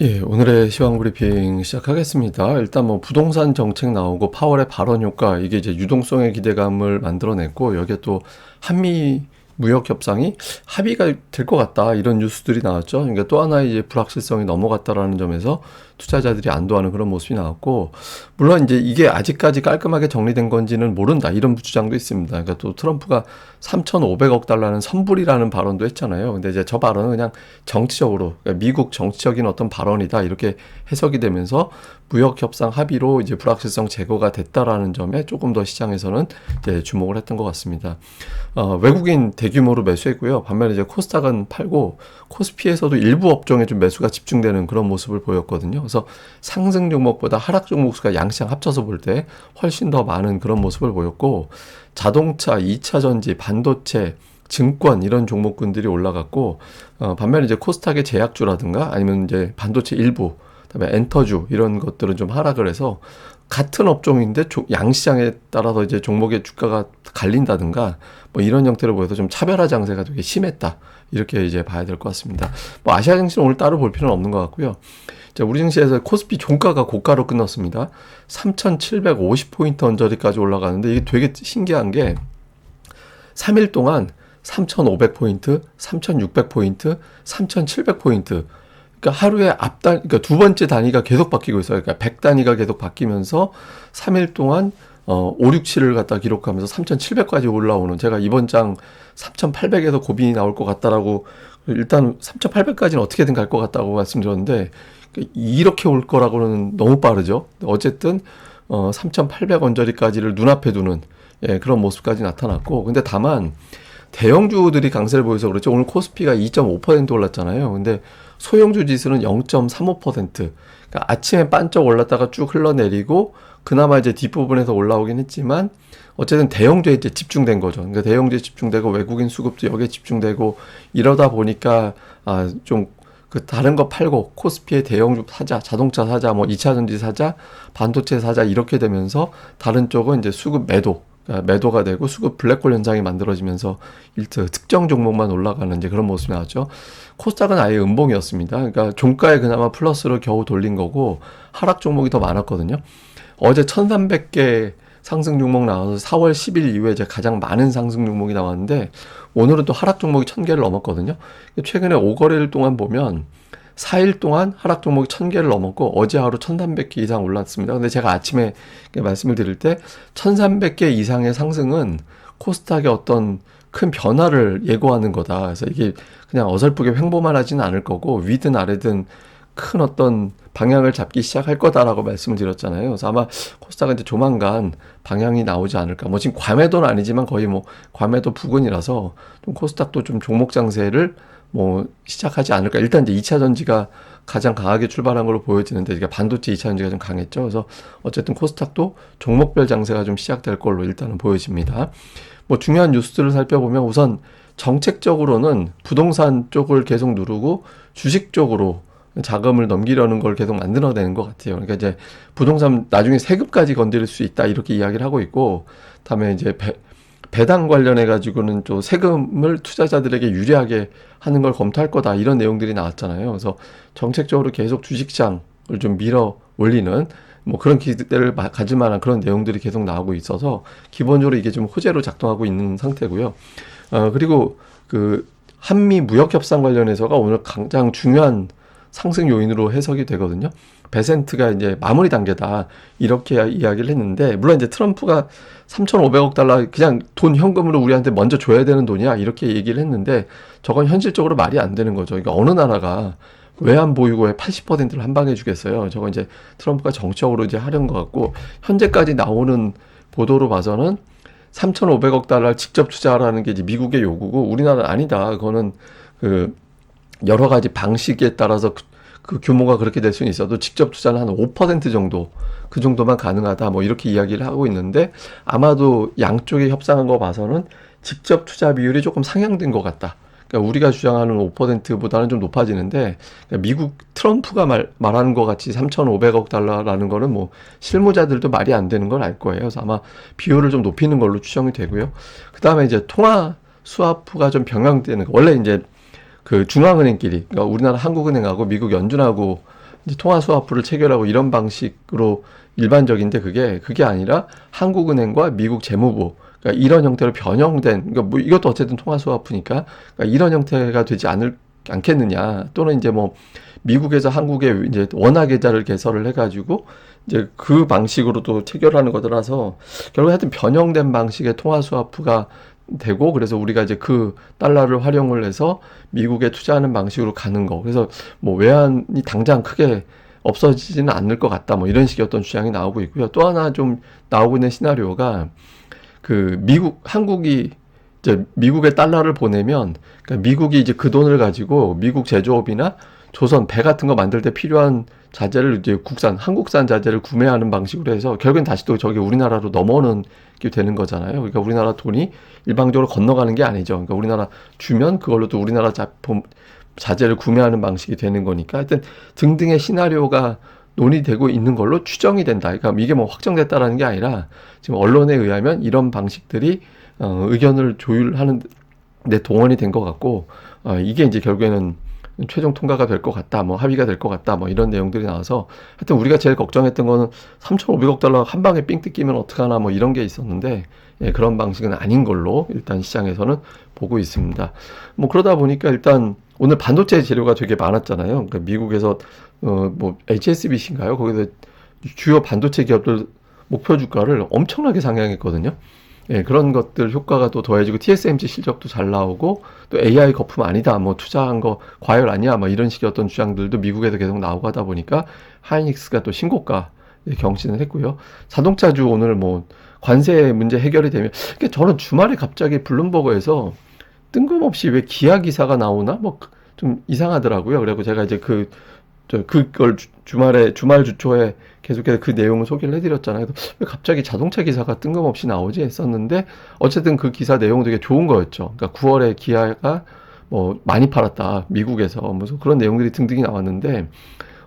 예, 오늘의 시황 브리핑 시작하겠습니다. 일단 뭐 부동산 정책 나오고 파월의 발언 효과 이게 이제 유동성의 기대감을 만들어냈고 여기에 또 한미 무역 협상이 합의가 될 것 같다 이런 뉴스들이 나왔죠. 그러니까 또 하나 이제 불확실성이 넘어갔다라는 점에서 투자자들이 안도하는 그런 모습이 나왔고 물론 이제 이게 아직까지 깔끔하게 정리된 건지는 모른다 이런 주장도 있습니다. 그러니까 또 트럼프가 3,500억 달러는 선불이라는 발언도 했잖아요. 근데 이제 저 발언은 그냥 정치적으로 그러니까 미국 정치적인 어떤 발언이다 이렇게 해석이 되면서 무역 협상 합의로 이제 불확실성 제거가 됐다라는 점에 조금 더 시장에서는 이제 주목을 했던 것 같습니다. 어, 외국인 대규모로 매수했고요. 반면에 이제 코스닥은 팔고 코스피에서도 일부 업종에 좀 매수가 집중되는 그런 모습을 보였거든요. 그래서 상승 종목보다 하락 종목 수가 양시장 합쳐서 볼 때 훨씬 더 많은 그런 모습을 보였고 자동차, 2차 전지, 반도체, 증권 이런 종목군들이 올라갔고 어, 반면에 이제 코스닥의 제약주라든가 아니면 이제 반도체 일부 그다음에 엔터주 이런 것들은 좀 하락을 해서 같은 업종인데 양시장에 따라서 이제 종목의 주가가 갈린다든가 뭐 이런 형태로 보여서 좀 차별화 장세가 되게 심했다 이렇게 이제 봐야 될 것 같습니다. 뭐 아시아 증시는 오늘 따로 볼 필요는 없는 것 같고요. 자, 우리 증시에서 코스피 종가가 고가로 끝났습니다. 3,750 포인트 언저리까지 올라가는데 이게 되게 신기한 게 3일 동안 3,500포인트, 3,600포인트, 3,700포인트 그러니까 하루에 앞단, 그러니까 두 번째 단위가 계속 바뀌고 있어요. 그러니까 100 단위가 계속 바뀌면서 3일 동안 어, 5, 6, 7을 갖다 기록하면서 3,700까지 올라오는 제가 이번 장 3,800에서 고민이 나올 것 같다라고 일단 3,800까지는 어떻게든 갈 것 같다고 말씀드렸는데 이렇게 올 거라고는 너무 빠르죠. 어쨌든 어, 3,800 언저리까지를 눈앞에 두는 예, 그런 모습까지 나타났고 근데 다만 대형주들이 강세를 보여서 그렇죠. 오늘 코스피가 2.5% 올랐잖아요. 근데 소형주 지수는 0.35%. 그러니까 아침에 반짝 올랐다가 쭉 흘러내리고 그나마 이제 뒷부분에서 올라오긴 했지만 어쨌든 대형주에 이제 집중된 거죠. 그러니까 대형주에 집중되고 외국인 수급도 여기에 집중되고 이러다 보니까 아 좀 그 다른 거 팔고 코스피의 대형주 사자, 자동차 사자, 뭐 2차 전지 사자, 반도체 사자 이렇게 되면서 다른 쪽은 이제 수급 매도 그러니까 매도가 되고 수급 블랙홀 현상이 만들어지면서 일트 특정 종목만 올라가는 이제 그런 모습이 나왔죠. 코스닥은 아예 음봉이었습니다. 그러니까 종가에 그나마 플러스로 겨우 돌린 거고 하락 종목이 더 많았거든요. 어제 1,300개 상승 종목 나와서 4월 10일 이후에 이제 가장 많은 상승 종목이 나왔는데 오늘은 또 하락 종목이 1000개를 넘었거든요. 최근에 5거래일 동안 보면 4일 동안 하락 종목이 1000개를 넘었고 어제 하루 1300개 이상 올랐습니다. 근데 제가 아침에 말씀을 드릴 때 1300개 이상의 상승은 코스닥의 어떤 큰 변화를 예고하는 거다. 그래서 이게 그냥 어설프게 횡보만 하지는 않을 거고 위든 아래든 큰 어떤 방향을 잡기 시작할 거다라고 말씀을 드렸잖아요. 그래서 아마 코스닥은 이제 조만간 방향이 나오지 않을까. 뭐 지금 과매도는 아니지만 거의 뭐 과매도 부근이라서 좀 코스닥도 좀 종목 장세를 뭐 시작하지 않을까. 일단 이제 2차 전지가 가장 강하게 출발한 걸로 보여지는데 그러니까 반도체 2차 전지가 좀 강했죠. 그래서 어쨌든 코스닥도 종목별 장세가 좀 시작될 걸로 일단은 보여집니다. 뭐 중요한 뉴스들을 살펴보면 우선 정책적으로는 부동산 쪽을 계속 누르고 주식 쪽으로 자금을 넘기려는 걸 계속 만들어내는 것 같아요. 그러니까 이제 부동산 나중에 세금까지 건드릴 수 있다 이렇게 이야기를 하고 있고, 다음에 이제 배, 배당 관련해 가지고는 또 세금을 투자자들에게 유리하게 하는 걸 검토할 거다 이런 내용들이 나왔잖아요. 그래서 정책적으로 계속 주식장을 좀 밀어 올리는 뭐 그런 기대를 가질 만한 그런 내용들이 계속 나오고 있어서 기본적으로 이게 좀 호재로 작동하고 있는 상태고요. 어 그리고 그 한미 무역 협상 관련해서가 오늘 가장 중요한 상승 요인으로 해석이 되거든요. 베센트가 이제 마무리 단계다 이렇게 이야기를 했는데 물론 이제 트럼프가 3,500억 달러 그냥 돈 현금으로 우리한테 먼저 줘야 되는 돈이야 이렇게 얘기를 했는데 저건 현실적으로 말이 안 되는 거죠. 그러니까 어느 나라가 외환 보유고의 80%를 한 방에 주겠어요. 저건 이제 트럼프가 정적으로 이제 하려는 것 같고 현재까지 나오는 보도로 봐서는 3,500억 달러 직접 투자하라는 게 이제 미국의 요구고 우리나라는 아니다. 그거는 그 여러 가지 방식에 따라서 그, 그 규모가 그렇게 될 수는 있어도 직접 투자는 한 5% 정도 그 정도만 가능하다 뭐 이렇게 이야기를 하고 있는데 아마도 양쪽이 협상한 거 봐서는 직접 투자 비율이 조금 상향된 것 같다. 그러니까 우리가 주장하는 5%보다는 좀 높아지는데 그러니까 미국 트럼프가 말, 말하는 것 같이 3,500억 달러라는 거는 뭐 실무자들도 말이 안 되는 걸 알 거예요. 그래서 아마 비율을 좀 높이는 걸로 추정이 되고요. 그 다음에 이제 통화 수화프가 좀 병행되는 원래 이제 그 중앙은행끼리 그러니까 우리나라 한국은행하고 미국 연준하고 통화 스와프를 체결하고 이런 방식으로 일반적인데 그게 그게 아니라 한국은행과 미국 재무부 그러니까 이런 형태로 변형된 그러니까 뭐 이것도 어쨌든 통화 스와프니까 그러니까 이런 형태가 되지 않을 않겠느냐 또는 이제 뭐 미국에서 한국에 이제 원화 계좌를 개설을 해가지고 이제 그 방식으로 또 체결하는 거더라서 결국 하여튼 변형된 방식의 통화 스와프가 되고 그래서 우리가 이제 그 달러를 활용을 해서 미국에 투자하는 방식으로 가는 거. 그래서 뭐 외환이 당장 크게 없어지지는 않을 것 같다. 뭐 이런 식의 어떤 주장이 나오고 있고요. 또 하나 좀 나오고 있는 시나리오가 그 미국 한국이 이제 미국에 달러를 보내면 그러니까 미국이 이제 그 돈을 가지고 미국 제조업이나 조선 배 같은 거 만들 때 필요한 자재를 이제 국산 한국산 자재를 구매하는 방식으로 해서 결국엔 다시 또 저기 우리나라로 넘어오는 게 되는 거잖아요. 그러니까 우리나라 돈이 일방적으로 건너가는 게 아니죠. 그러니까 우리나라 주면 그걸로 또 우리나라 자품 자재를 구매하는 방식이 되는 거니까 하여튼 등등의 시나리오가 논의되고 있는 걸로 추정이 된다. 그러니까 이게 뭐 확정됐다라는 게 아니라 지금 언론에 의하면 이런 방식들이 어, 의견을 조율하는 데 동원이 된 것 같고 어, 이게 이제 결국에는 최종 통과가 될 것 같다, 뭐 합의가 될 것 같다, 뭐 이런 내용들이 나와서 하여튼 우리가 제일 걱정했던 거는 3,500억 달러 한 방에 삥 뜯기면 어떡하나 뭐 이런 게 있었는데 예, 그런 방식은 아닌 걸로 일단 시장에서는 보고 있습니다. 뭐 그러다 보니까 일단 오늘 반도체 재료가 되게 많았잖아요. 그러니까 미국에서 어 뭐 HSBC인가요? 거기서 주요 반도체 기업들 목표 주가를 엄청나게 상향했거든요. 예, 그런 것들 효과가 또 더해지고 TSMC 실적도 잘 나오고 또 AI 거품 아니다, 뭐 투자한 거 과열 아니야, 뭐 이런 식의 어떤 주장들도 미국에서 계속 나오고 하다 보니까 하이닉스가 또 신고가 경신을 했고요. 자동차주 오늘 뭐 관세 문제 해결이 되면 그러니까 저는 주말에 갑자기 블룸버그에서 뜬금없이 왜 기아 기사가 나오나 뭐 좀 이상하더라고요. 그리고 제가 이제 그 저 그걸 주, 주말에 주말 주초에 계속해서 그 내용을 소개를 해드렸잖아요. 왜 갑자기 자동차 기사가 뜬금없이 나오지 했었는데 어쨌든 그 기사 내용은 되게 좋은 거였죠. 그러니까 9월에 기아가 뭐 많이 팔았다 미국에서 무슨 그런 내용들이 등등이 나왔는데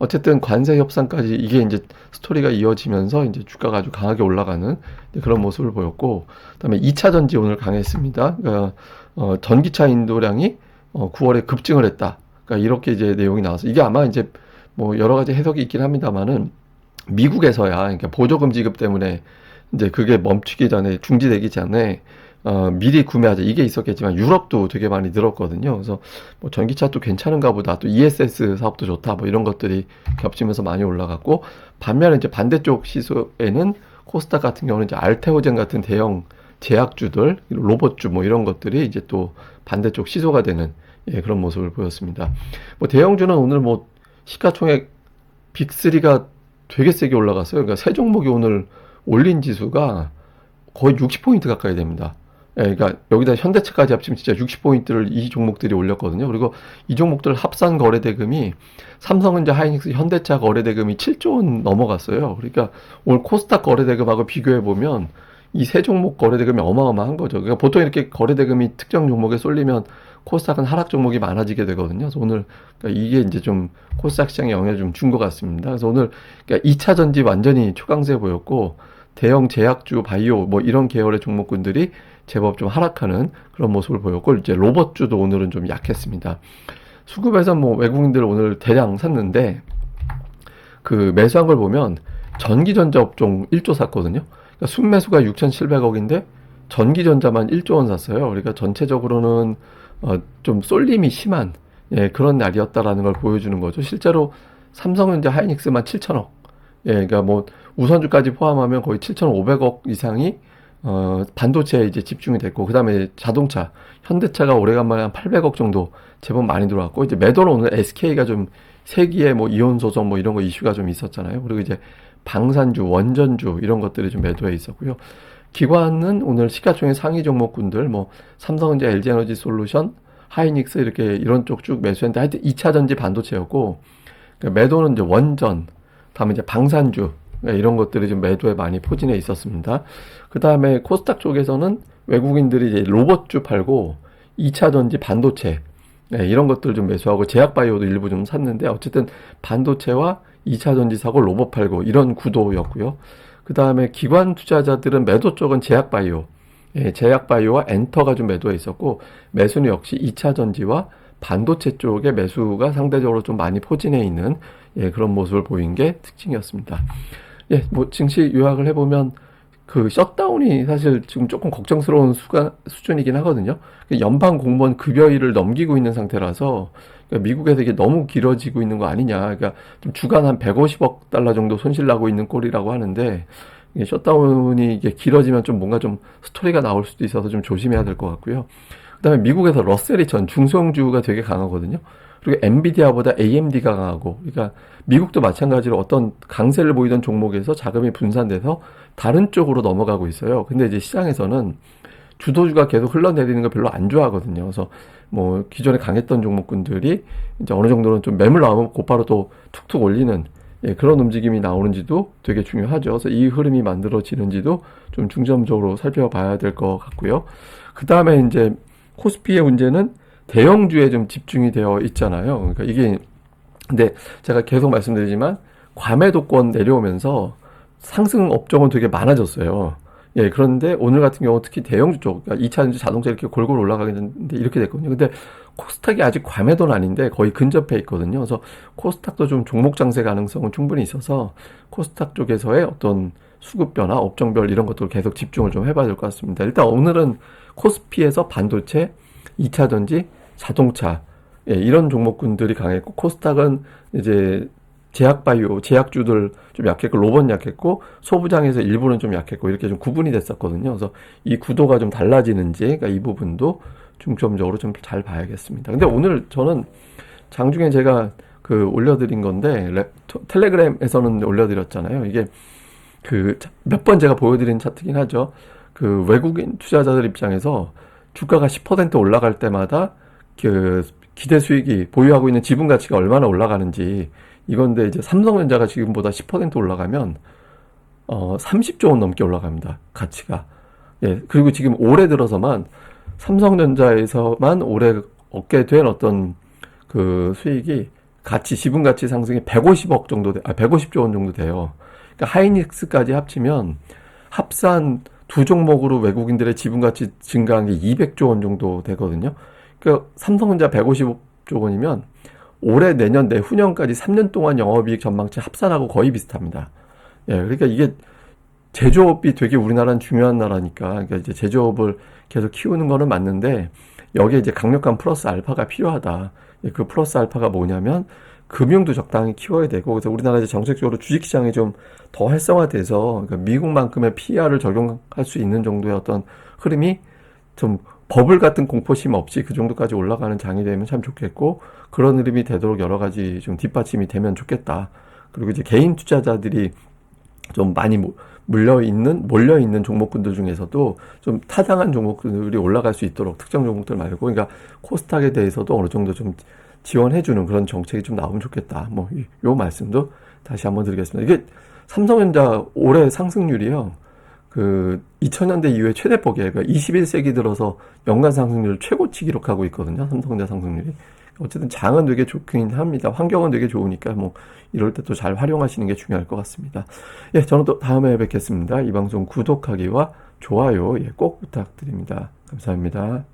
어쨌든 관세 협상까지 이게 이제 스토리가 이어지면서 이제 주가가 아주 강하게 올라가는 그런 모습을 보였고 그다음에 2차 전지 오늘 강했습니다. 그러니까 어, 전기차 인도량이 어, 9월에 급증을 했다. 그러니까 이렇게 이제 내용이 나와서 이게 아마 이제 뭐 여러 가지 해석이 있긴 합니다만은 미국에서야 그러니까 보조금 지급 때문에 이제 그게 멈추기 전에 중지되기 전에 어, 미리 구매하자 이게 있었겠지만 유럽도 되게 많이 늘었거든요. 그래서 뭐 전기차 도 괜찮은가 보다. 또 ESS 사업도 좋다. 뭐 이런 것들이 겹치면서 많이 올라갔고 반면에 이제 반대쪽 시소에는 코스닥 같은 경우는 이제 알테오젠 같은 대형 제약주들, 로봇주 뭐 이런 것들이 이제 또 반대쪽 시소가 되는 예, 그런 모습을 보였습니다. 뭐 대형주는 오늘 뭐 시가총액 빅3가 되게 세게 올라갔어요. 그러니까 세 종목이 오늘 올린 지수가 거의 60포인트 가까이 됩니다. 예, 그러니까 여기다 현대차까지 합치면 진짜 60포인트를 이 종목들이 올렸거든요. 그리고 이 종목들 합산 거래 대금이 삼성전자, 하이닉스, 현대차 거래 대금이 7조 원 넘어갔어요. 그러니까 오늘 코스닥 거래 대금하고 비교해 보면 이 세 종목 거래 대금이 어마어마한 거죠. 그러니까 보통 이렇게 거래 대금이 특정 종목에 쏠리면 코스닥은 하락 종목이 많아지게 되거든요. 그래서 오늘 그러니까 이게 이제 좀 코스닥 시장에 영향을 좀 준 것 같습니다. 그래서 오늘 그러니까 2차 전지 완전히 초강세 보였고 대형 제약주, 바이오 뭐 이런 계열의 종목군들이 제법 좀 하락하는 그런 모습을 보였고 이제 로봇주도 오늘은 좀 약했습니다. 수급에서 뭐 외국인들 오늘 대량 샀는데 그 매수한 걸 보면 전기전자 업종 1조 샀거든요. 그러니까 순매수가 6,700억인데 전기전자만 1조 원 샀어요. 그러니까 전체적으로는 어, 좀 쏠림이 심한 예, 그런 날이었다라는 걸 보여주는 거죠. 실제로 삼성전자 하이닉스만 7천억. 예, 그러니까 뭐 우선주까지 포함하면 거의 7,500억 이상이 어, 반도체에 이제 집중이 됐고, 그 다음에 자동차, 현대차가 오래간만에 한 800억 정도 제법 많이 들어왔고, 이제 매도로 오늘 SK가 좀 세기의 뭐 이혼 소송 뭐 이런 거 이슈가 좀 있었잖아요. 그리고 이제 방산주, 원전주 이런 것들이 좀 매도해 있었고요. 기관은 오늘 시가총액 상위 종목군들 뭐 삼성전자, LG에너지 솔루션, 하이닉스 이렇게 이런 쪽 쭉 매수했는데 하여튼 2차 전지 반도체였고 그러니까 매도는 이제 원전, 다음에 이제 방산주 네, 이런 것들이 좀 매도에 많이 포진해 있었습니다. 그 다음에 코스닥 쪽에서는 외국인들이 이제 로봇주 팔고 2차 전지 반도체 네, 이런 것들 좀 매수하고 제약바이오도 일부 좀 샀는데 어쨌든 반도체와 2차 전지 사고 로봇 팔고 이런 구도였고요. 그 다음에 기관 투자자들은 매도 쪽은 제약바이오, 예, 제약바이오와 엔터가 좀 매도해 있었고 매수는 역시 2차 전지와 반도체 쪽에 매수가 상대적으로 좀 많이 포진해 있는 예, 그런 모습을 보인 게 특징이었습니다. 예, 뭐 증시 요약을 해보면 그 셧다운이 사실 지금 조금 걱정스러운 수가, 수준이긴 하거든요. 연방 공무원 급여일을 넘기고 있는 상태라서 그러니까 미국에서 이게 너무 길어지고 있는 거 아니냐. 그러니까 좀 주간 한 150억 달러 정도 손실 나고 있는 꼴이라고 하는데 이게 셧다운이 이게 길어지면 좀 뭔가 좀 스토리가 나올 수도 있어서 좀 조심해야 될 것 같고요. 그다음에 미국에서 러셀이 전 중소형주가 되게 강하거든요. 그리고 엔비디아보다 AMD가 강하고, 그러니까 미국도 마찬가지로 어떤 강세를 보이던 종목에서 자금이 분산돼서 다른 쪽으로 넘어가고 있어요. 근데 이제 시장에서는 주도주가 계속 흘러내리는 걸 별로 안 좋아하거든요. 그래서 뭐 기존에 강했던 종목군들이 이제 어느 정도는 좀 매물 나오면 곧바로 또 툭툭 올리는 예, 그런 움직임이 나오는지도 되게 중요하죠. 그래서 이 흐름이 만들어지는지도 좀 중점적으로 살펴봐야 될 것 같고요. 그 다음에 이제 코스피의 문제는 대형주에 좀 집중이 되어 있잖아요. 그러니까 이게 근데 제가 계속 말씀드리지만 과매도권 내려오면서 상승 업종은 되게 많아졌어요. 예, 그런데 오늘 같은 경우 특히 대형주 쪽, 그러니까 2차전지 자동차 이렇게 골고루 올라가겠는데 이렇게 됐거든요. 근데 코스닥이 아직 과매도는 아닌데 거의 근접해 있거든요. 그래서 코스닥도 좀 종목 장세 가능성은 충분히 있어서 코스닥 쪽에서의 어떤 수급 변화, 업종별 이런 것들을 계속 집중을 좀 해봐야 될 것 같습니다. 일단 오늘은 코스피에서 반도체, 2차전지, 자동차 예, 이런 종목군들이 강했고 코스닥은 이제 제약바이오, 제약주들 좀 약했고 로봇 약했고 소부장에서 일부는 좀 약했고 이렇게 좀 구분이 됐었거든요. 그래서 이 구도가 좀 달라지는지 그러니까 이 부분도 중점적으로 좀 잘 봐야겠습니다. 근데 오늘 저는 장중에 제가 그 올려드린 건데 레, 텔레그램에서는 올려드렸잖아요. 이게 그 몇 번 제가 보여드린 차트긴 하죠. 그 외국인 투자자들 입장에서 주가가 10% 올라갈 때마다 그 기대 수익이 보유하고 있는 지분 가치가 얼마나 올라가는지 이건데 이제 삼성전자가 지금보다 10% 올라가면 어 30조 원 넘게 올라갑니다. 가치가. 예. 그리고 지금 올해 들어서만 삼성전자에서만 올해 얻게 된 어떤 그 수익이 가치 지분 가치 상승이 150억 정도 돼, 아 150조 원 정도 돼요. 그러니까 하이닉스까지 합치면 합산 두 종목으로 외국인들의 지분 가치 증가한 게 200조 원 정도 되거든요. 그러니까 삼성전자 150조 원이면 올해 내년 내후년까지 3년 동안 영업이익 전망치 합산하고 거의 비슷합니다. 예, 그러니까 이게 제조업이 되게 우리나라는 중요한 나라니까 그러니까 이제 제조업을 계속 키우는 거는 맞는데 여기에 이제 강력한 플러스 알파가 필요하다. 예, 그 플러스 알파가 뭐냐면 금융도 적당히 키워야 되고 그래서 우리나라 이제 정책적으로 주식시장이 좀 더 활성화돼서 그러니까 미국만큼의 PR을 적용할 수 있는 정도의 어떤 흐름이 좀 버블 같은 공포심 없이 그 정도까지 올라가는 장이 되면 참 좋겠고 그런 흐름이 되도록 여러 가지 좀 뒷받침이 되면 좋겠다. 그리고 이제 개인 투자자들이 좀 많이 물려 있는 몰려 있는 종목군들 중에서도 좀 타당한 종목들이 올라갈 수 있도록 특정 종목들 말고 그러니까 코스닥에 대해서도 어느 정도 좀 지원해 주는 그런 정책이 좀 나오면 좋겠다. 뭐, 요 말씀도 다시 한번 드리겠습니다. 이게 삼성전자 올해 상승률이요. 그 2000년대 이후에 최대폭이에요. 그러니까 21세기 들어서 연간 상승률 최고치 기록하고 있거든요. 삼성전자 상승률이. 어쨌든 장은 되게 좋긴 합니다. 환경은 되게 좋으니까 뭐 이럴 때 또 잘 활용하시는 게 중요할 것 같습니다. 예, 저는 또 다음에 뵙겠습니다. 이 방송 구독하기와 좋아요 예, 꼭 부탁드립니다. 감사합니다.